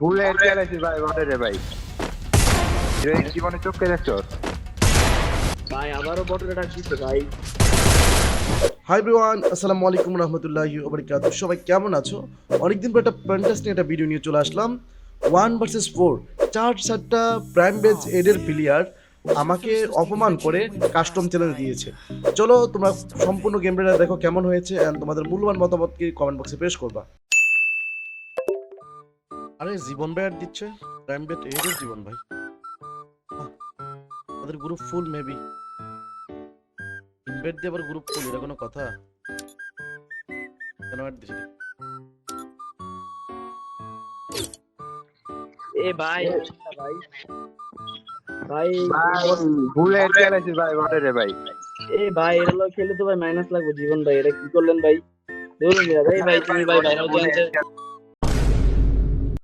ভুলে চালাইছি ভাই রে ভাই। জীবনে চোখে দেখছ ভাই আবারও বটরে ডাক দিচ্ছে ভাই। হাই এভরিওয়ান আসসালামু আলাইকুম রহমতুল্লাহি ওবরাকাত সবাই কেমন আছো? অনেকদিন পর একটা ফ্যান্টাস্টিক একটা ভিডিও নিয়ে চলে আসলাম। ওয়ান ভার্সেস ফোর চার চারটা প্রাইম বেজ এডের প্লেয়ার আমাকে অপমান করে কাস্টম চ্যালেঞ্জ দিয়েছে। চলো তোমরা সম্পূর্ণ গেমটা দেখো কেমন হয়েছে অ্যান্ড তোমাদের মূল্যবান মতামতকে কমেন্ট বক্সে পেশ করবা। আরে জীবন ভাই আর দিচ্ছে? প্রাইম বেট এডের জীবন ভাই। তাদের গ্রুপ ফুল মেবি ইনভাইট দিয়ে আবার গ্রুপ ফুল এটা কোনো কথা? কেন অ্যাড দিছি? এ ভাই। ভাই। ভাই ভুলে চালাইছি ভাই বটে রে ভাই। এ ভাই লোক খেলে তো ভাই মাইনাস লাগবে জীবন ভাই এটা কি করলেন ভাই? ধরুন ভাই ভাই তুমি ভাই আরে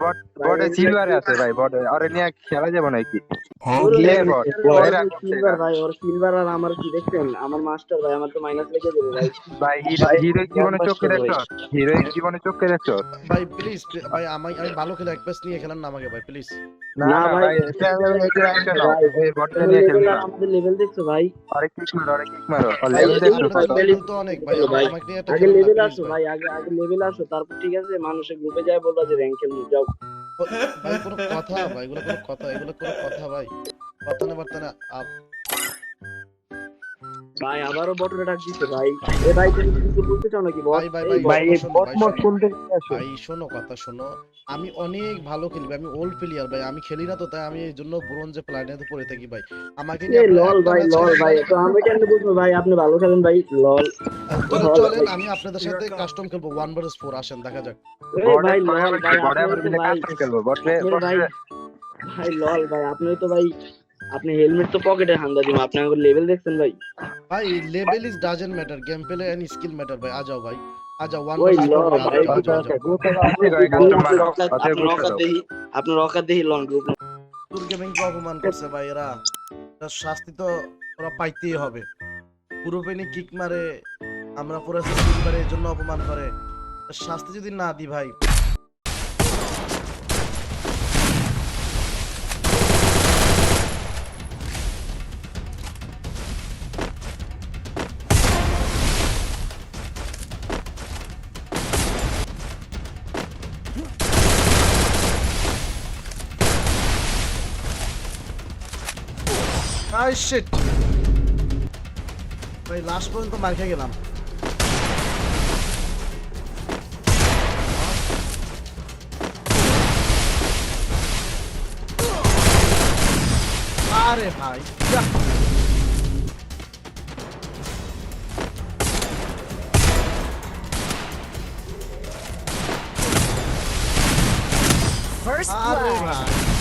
বটে বট- বটে সিলভারে আছে ভাই বটে। আরে নিয়ে খেলা যাবে নাকি? গিয়ে বট ওই রাখছে। সিলভার ভাই ওর সিলভার আর আমার কি দেখছেন? আমার মাস্টার ভাই আমার তো মাইনাস লেগে যাবে ভাই। ভাই হিরো জীবনে চোখে দেখছ? হিরো জীবনে চোখে দেখছ? ভাই প্লিজ ভাই আমি আমি ভালো খেলে এক প্যাচ নিয়ে খেলেন না আমাকে ভাই প্লিজ না না, না ভাই। ভাই চ্যানেল না এই বটে নিয়ে খেলবে আমাদের লেভেল দেখছ ভাই? আরে কিক মারো আরে কিক মারো। লেভেল দেখছ? ভাই, কত? তো অনেক ভাই ভাই, আমাকে নিয়ে আগে খেলেন না, লেভেল আসো ভাই। ভাই আগে আগে লেভেল আসো তারপর ঠিক আছে মানুষের গ্রুপে যায় বলবা যে র্যাঙ্ক খেলব যাও। ভাই, কোনো কথা, ভাই, এগুলো কোনো কথা, এগুলো কোনো কথা, ভাই। কথা না, বার্তা না ভাই আবারও বটরে ডাক দিচ্ছে ভাই। এ ভাই তুমি কিছু বলতে চাও নাকি বল ভাই ভাই ভাই বট মট শোনো। শুনতে আসো। ভাই শোনো কথা শোনো। আমি অনেক ভালো খেলি আমি ওল্ড প্লেয়ার ভাই আমি খেলি না তো তাই আমি এই জন্য ব্রোঞ্জে প্ল্যানেতে পড়ে থাকি ভাই। আমাকে নিয়ে লল ভাই লল ভাই তো আমি কেন বুঝব ভাই? আপনি ভালো খেলেন ভাই লল চলেন আমি আপনাদের সাথে কাস্টম খেলব ওয়ান ভার্সেস ফোর আসেন দেখা যাক। ভাই লল ভাই বটে ভাই কাস্টম খেলব বটে ভাই লল ভাই আপনি তো ভাই আপনি হেলমেট তো পকেটে হান্দা দিম আপনি আমার লেভেল দেখছেন ভাই? ভাই level is doesn't matter game play and skill matter ভাই। আ যাও ভাই। আ যাও ওয়ান ওই লো, ভাই, রকাত দেখি আপনার লং গ্রুপ টুর গেমিং কে অপমান করছে ভাই এরা। তার শাস্তি তো ওরা পাইতেই হবে। পুরো পেনি কিক মারে আমরা পুরো কিক মারে এর জন্য অপমান করে। শাস্তি যদি না দি ভাই আই শিট ভাই লাস্ট পর্যন্ত মার খেয়ে গেলাম আরে ভাই। First blood.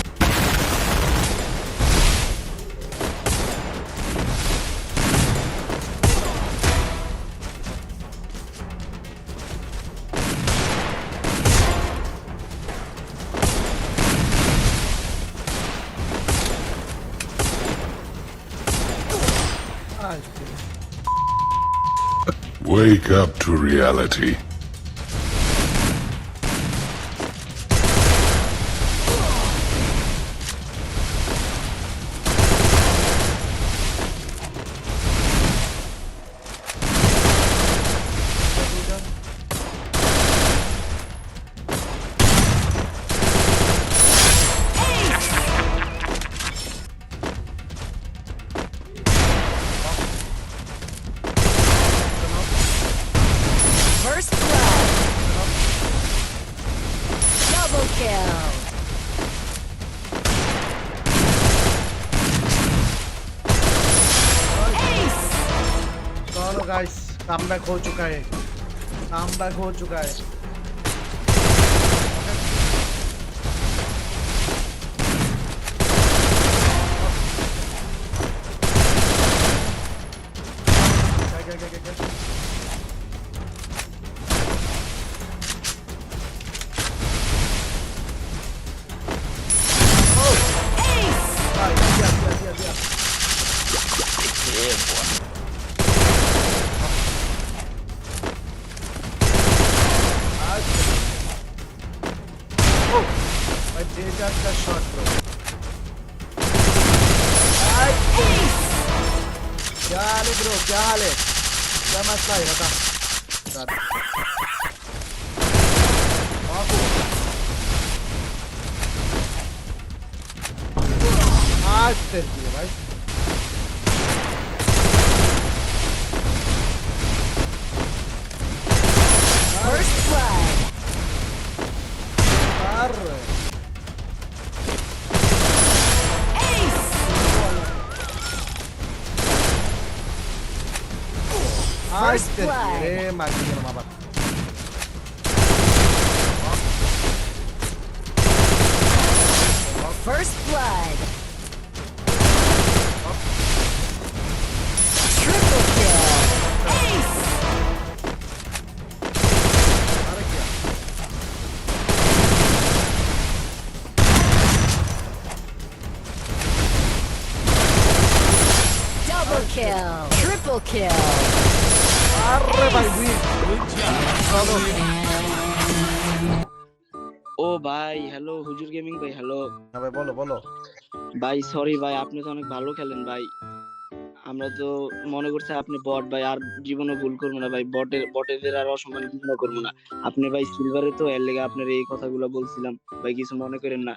Wake up to reality. Kill. Guys come back हो चुका है कम बैक हो चुका है क्या, क्या, क्या, क्या, boa. pô. Vai ter de atacar Ai! Gale, bro, gale! Dá mais pra ele, tá? Tá. Ó, Ah, vai. यार First blood. kill. Triple kill. Arre, ও ভাই হ্যালো হুজুর গেমিং ভাই হ্যালো ভাই বলো বলো। ভাই সরি ভাই আপনি তো অনেক ভালো খেলেন ভাই আমরা তো মনে করছি আপনি বট ভাই আর জীবনে ভুল করব না ভাই বটের বটেদের আর অসম্মান করব না। আপনি ভাই সিলভারে তো এর লেগে আপনার এই কথাগুলো বলছিলাম। ভাই কিছু মনে করেন না?